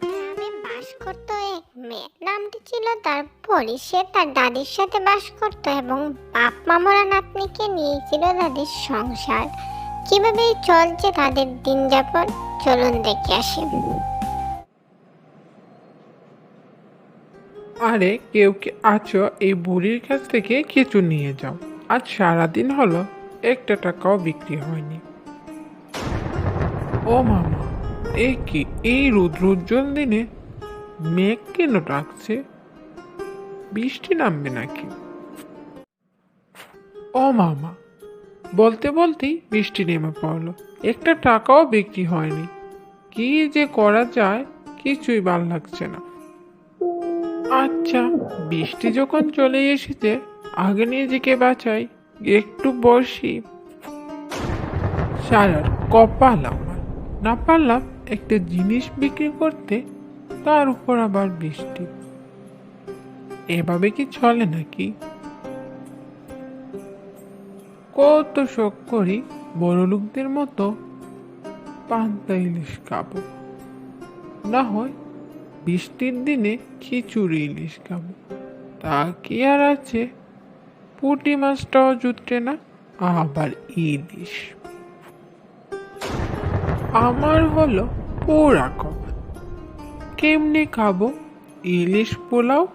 গ্রামে বাস করতো এক মেয়ে নামটি ছিল তার পরি সে তার দাদির সাথে বাস করত এবং বাপ মামরা নাতনিকে নিয়েছিল তাদের সংসার। কীভাবে চলছে তাদের দিন যাপন চলুন দেখে আসি। আরে, কেউ কি আছো? এই বুড়ির কাছ থেকে কিছু নিয়ে যাও। আজ সারাদিন হলো, একটা টাকাও বিক্রি হয়নি। ও মামা এ কি, এই রুদ্রোজ্জ্বল দিনে মেঘ কেন ডাকছে? বৃষ্টি নামবে নাকি? ও মামা, বলতে বলতেই বৃষ্টি নেমে পড়ল। একটা টাকাও বিক্রি হয়নি। কি যে করা যায়, কিছুই ভালো লাগছে না। আচ্ছা বৃষ্টি যখন চলে এসেছে, আগে নিজেকে বাঁচাই, একটু বসি। সারার কপাল আমার। না পারলাম। একটা জিনিস বিক্রি করতে তার উপর আবার বৃষ্টি। এভাবে কি চলে নাকি? কত শোক করি বড় লোকদের মতো পান্তা ইলিশ খাব। না হয় বৃষ্টির দিনে খিচুড়ি ইলিশ খাব। তা কি আর আছে? পুঁটি মাছটাও জুটছে না, আবার ইলিশ। আমার হলো পোড়া কপাল কেমনে খাব? ইলিশ পোলাও?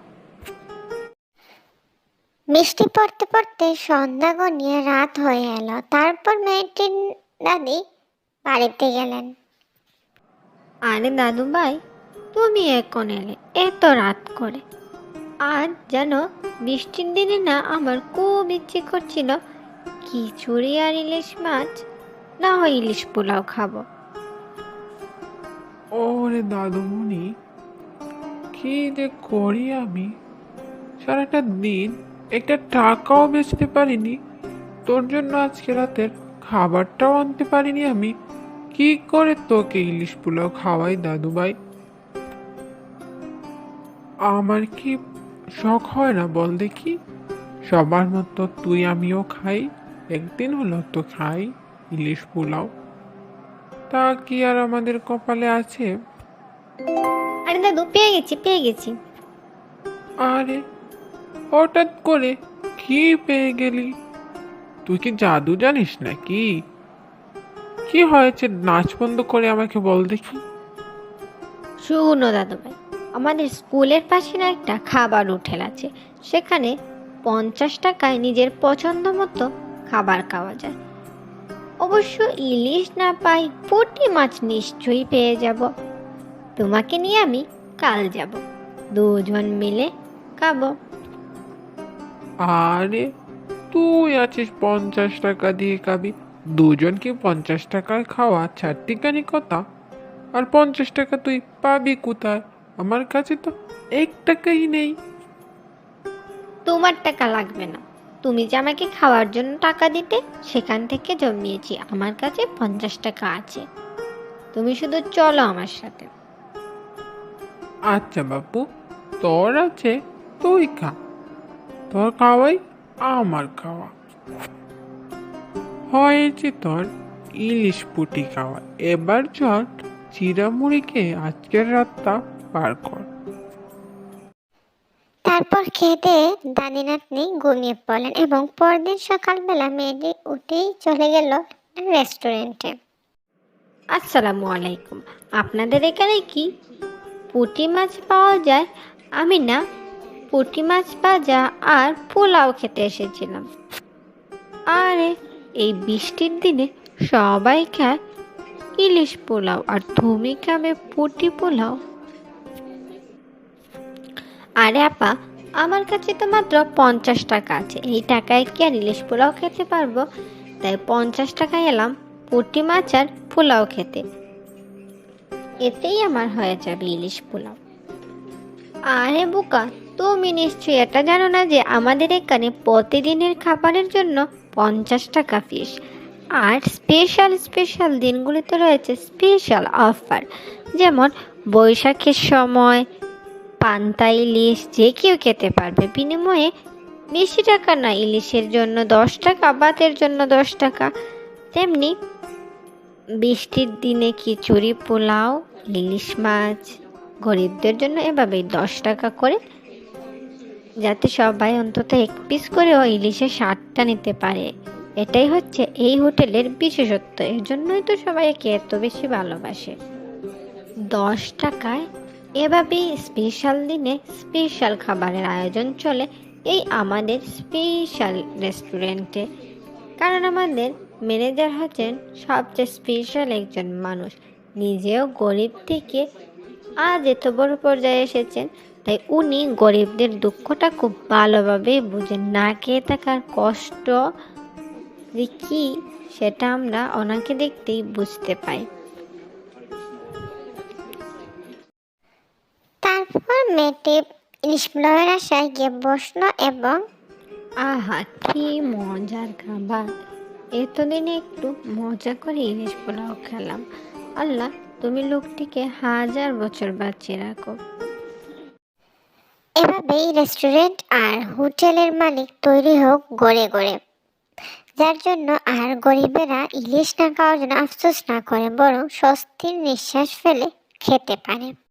বৃষ্টি পড়তে পড়তে সন্ধ্যা গনিয়ে রাত হয়ে এলো। তারপর মেয়েটির দাদি বাড়িতে গেলেন। আরে দাদু ভাই তুমি এখন এলে এত রাত করে। আজ যেন বৃষ্টির দিনে না আমার খুব ইচ্ছে করছিল খিচুড়ি আর ইলিশ মাছ না হয় ইলিশ পোলাও খাব। ওরে দাদুমণি, কি যে করি আমি? সারাটা দিন একটা টাকাও বেচতে পারিনি। তোর জন্য আজকে রাতের খাবারটাও আনতে পারিনি আমি। কি করে তোকে ইলিশ পোলাও খাওয়াই দাদু ভাই আমার কি শখ হয় না বল দেখি? সবার মতো তুই আমিও খাই, একদিন হলো তো খাই ইলিশ পোলাও। তা কি আর আমাদের কপালে আছে? আরে দাদু পেয়ে গেছি পেয়ে গেছি। আরে হঠাৎ করে কি পেয়ে গেলি? তুই কি জাদু জানিস নাকি? কি হয়েছে? নাচ বন্ধ করে আমাকে বল দেখি। শুনো দাদু ভাই আমাদের স্কুলের পাশে না একটা খাবার হোটেল আছে। সেখানে পঞ্চাশ টাকায় নিজের পছন্দ মতো খাবার খাওয়া যায়। অবশ্য ইলিশ না পাই পুঁটি মাছ নিশ্চয়ই পেয়ে যাব। তোমাকে নিয়ে আমি কাল যাব। দুজন মিলে খাব। আরে তুই আছিস পঞ্চাশ টাকা দিয়ে খাবি। দুজনকে পঞ্চাশ টাকায় খাওয়া ছাড়তিকানি কথা। আর পঞ্চাশ টাকা তুই পাবি কোথায়? আমার কাছে তো এক টাকাই নেই। তোমার টাকা লাগবে না। তুমি যে আমাকে খাওয়ার জন্য টাকা দিতে সেখান থেকে জমিয়েছি। আমার কাছে পঞ্চাশ টাকা আছে। তুমি শুধু চলো আমার সাথে। আচ্ছা বাপু তোর আছে তুই খা। তোর খাওয়াই আমার খাওয়া। হয়েছে তোর ইলিশ পুটি খাওয়া। এবার চট চিরামুড়িকে আজকের রাতটা পার কর। তারপর খেতে দাদি নাতনি ঘুমিয়ে পড়লেন এবং পরদিন সকালবেলা মেয়েটি উঠেই চলে গেল রেস্টুরেন্টে। আসসালামু আলাইকুম। আপনাদের এখানে কি? পুঁটি মাছ পাওয়া যায়, আমি না। পুঁটি মাছ ভাজা আর পোলাও খেতে এসেছিলাম। আরে, এই বৃষ্টির দিনে সবাই খায় ইলিশ পোলাও আর তুমি খাবে পুঁটি পোলাও। আরে আপা, আমার কাছে তো মাত্র পঞ্চাশ টাকা আছে। এই টাকায় কি আর ইলিশ পোলাও খেতে পারব? তাই পঞ্চাশ টাকায় এলাম পুঁটি মাছ আর পোলাও খেতে। এতেই আমার হয়ে যাবে ইলিশ পোলাও। আরে বোকা, তুমি নিশ্চয়ই এটা জানো না যে আমাদের এখানে প্রতিদিনের খাবারের জন্য পঞ্চাশ টাকা ফিস আর স্পেশাল স্পেশাল দিনগুলিতে রয়েছে স্পেশাল অফার যেমন বৈশাখের সময় পান্তা ইলিশ যে কেউ খেতে পারবে। বিনিময়ে বেশি টাকা না, ইলিশের জন্য দশ টাকা, ভাতের জন্য দশ টাকা। তেমনি বৃষ্টির দিনে খিচুড়ি পোলাও, ইলিশ মাছ? গরিবদের জন্য এভাবেই দশ টাকা করে, যাতে সবাই অন্তত এক পিস করে করেও ইলিশের স্বাদটা নিতে পারে। এটাই হচ্ছে এই হোটেলের বিশেষত্ব। এর জন্যই তো সবাই একে এত বেশি ভালোবাসে। দশ টাকায় এভাবেই স্পেশাল দিনে স্পেশাল খাবারের আয়োজন চলে এই আমাদের স্পেশাল রেস্টুরেন্টে। কারণ আমাদের ম্যানেজার হচ্ছেন সবচেয়ে স্পেশাল একজন মানুষ। নিজেও গরিব থেকে আজ এত বড় পর্যায়ে এসেছেন তাই উনি গরিবদের দুঃখটা খুব ভালোভাবে বুঝেন। না খেয়ে থাকার কষ্ট যে কী সেটা আমরা ওনাকে দেখতেই বুঝতে পাই। তারপর মেয়েটি ইলিশ পোলাওয়ের আশায় গিয়ে বসল এবং আহা কি মজার খাবার। এতদিনে একটু মজা করে ইলিশ পোলাও খেলাম। আল্লাহ, তুমি লোকটিকে হাজার বছর বাঁচিয়ে রাখো। এভাবেই রেস্টুরেন্ট আর হোটেলের মালিক তৈরি হোক গড়ে গড়ে। যার জন্য আর গরিবেরা ইলিশ না খাওয়ার জন্য আফসোস না করে, বরং স্বস্তির নিঃশ্বাস ফেলে খেতে পারে।